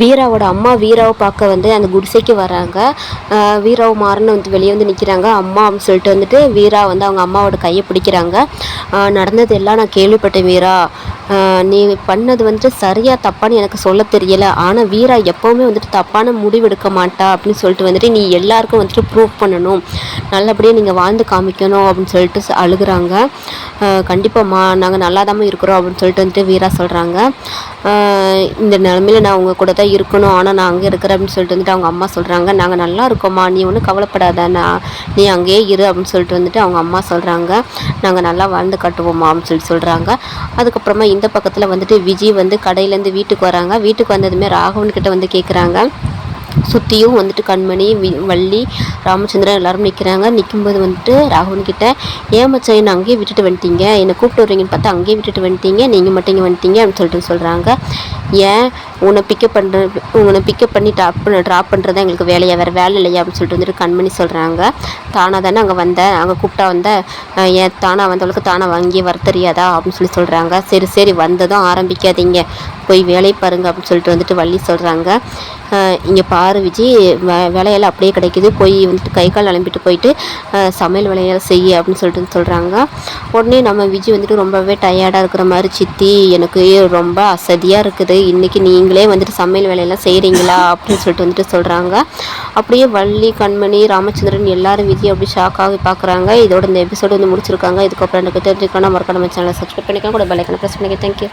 வீராவோட அம்மா வீராவை பார்க்க வந்து அந்த குடிசைக்கு வராங்க. வீராவை மாறன்னு வந்து வெளியே வந்து நிற்கிறாங்க அம்மா அப்படின்னு சொல்லிட்டு வந்துட்டு வீரா வந்து அவங்க அம்மாவோட கையை பிடிக்கிறாங்க. நடந்தது எல்லாம் நான் கேள்விப்பட்டேன் வீரா. நீ பண்ணது வந்துட்டு சரியாக தப்பான்னு எனக்கு சொல்ல தெரியலை. ஆனால் வீரா எப்போவுமே வந்துட்டு தப்பான முடிவு எடுக்க மாட்டா அப்படின்னு சொல்லிட்டு வந்துட்டு நீ எல்லாருக்கும் வந்துட்டு ப்ரூவ் பண்ணணும். நல்லபடியாக நீங்கள் வாழ்ந்து காமிக்கணும் அப்படின்னு சொல்லிட்டு அழுகிறாங்க. அழுகுறாங்க கண்டிப்பாம்மா நாங்கள் நல்லா இருக்கிறோம் அப்படின்னு சொல்லிட்டு வந்துட்டு வீரா சொல்கிறாங்க இந்த நிலமையில நான் அவங்க கூட தான் இருக்கணும். ஆனால் நான் அங்கே இருக்கிறேன் அப்படின்னு சொல்லிட்டு வந்துட்டு அவங்க அம்மா சொல்கிறாங்க நாங்கள் நல்லா இருக்கோம்மா. நீ ஒன்றும் கவலைப்படாத. நான் நீ அங்கேயே இரு அப்படின்னு சொல்லிட்டு வந்துட்டு அவங்க அம்மா சொல்கிறாங்க நாங்கள் நல்லா வாழ்ந்து கட்டுவோம்மா அப்படின்னு சொல்லி சொல்கிறாங்க அதுக்கப்புறமா இந்த பக்கத்தில் வந்துட்டு விஜய் வந்து கடையிலேருந்து வீட்டுக்கு வராங்க. வீட்டுக்கு வந்ததுமே ராகவன் கிட்ட வந்து கேட்குறாங்க சுற்றியும் வந்துட்டு கண்மணி வள்ளி ராமச்சந்திரன் எல்லாரும் நிற்கிறாங்க நிற்கும்போது வந்துட்டு ராகவன் கிட்ட ஏன் மச்சா என்னை அங்கேயே விட்டுட்டு வந்துட்டீங்க? என்னை கூப்பிட்டு வரீங்கன்னு பார்த்தா அங்கேயே விட்டுட்டு வந்துட்டீங்க. நீங்கள் மட்டும் இங்கே வந்துட்டீங்க. அப்படின்னு சொல்லிட்டு சொல்கிறாங்க ஏன்? உன்னை பிக்கப் பண்ணுற உன்னை பிக்கப் பண்ணி ட்ராப் பண்ண ட்ராப் பண்ணுறது எங்களுக்கு வேலையை வேறு வேலை இல்லையா அப்படின்னு சொல்லிட்டு வந்துட்டு கண்மணி சொல்கிறாங்க தானாக தானே அங்கே வந்தேன் அங்கே கூப்பிட்டா வந்த ஏன் தானாக வந்தவளுக்கு தானாக வாங்கி வர தெரியாதா அப்படின்னு சொல்லி சொல்கிறாங்க சரி சரி வந்ததும் ஆரம்பிக்காதீங்க. போய் வேலையை பாருங்க அப்படின்னு சொல்லிட்டு வந்துட்டு வள்ளி சொல்கிறாங்க இங்கே பாரு விஜி வே வேலையெல்லாம் அப்படியே கிடைக்குது. போய் வந்துட்டு கை கால் அலம்பிட்டு போயிட்டு சமையல் வேலையெல்லாம் செய்ய அப்படின்னு சொல்லிட்டு சொல்கிறாங்க உடனே நம்ம விஜி வந்துட்டு ரொம்பவே டயர்டாக இருக்கிற மாதிரி சித்தி எனக்கு ரொம்ப அசதியாக இருக்குது. இன்றைக்கி நீ வந்துட்டு சமையல் வேலையெல்லாம் செய்கிறீங்களா அப்படின்னு சொல்லிட்டு வந்துட்டு சொல்கிறாங்க அப்படியே வள்ளி கண்மணி ராமச்சந்திரன் எல்லாரும் விதியை அப்படி ஷாக்காகி பார்க்குறாங்க. இதோட இந்த எபிசோடு வந்து முடிச்சிருக்காங்க. இதுக்கப்புறம் எனக்கு தெரிஞ்சுக்கணும் மறக்காம சேனலை சப்ஸ்கிரைப் பண்ணிக்கலாம் கூட பெல்லைக்கனை ப்ரெஸ் பண்ணிக்க தேங்க்யூ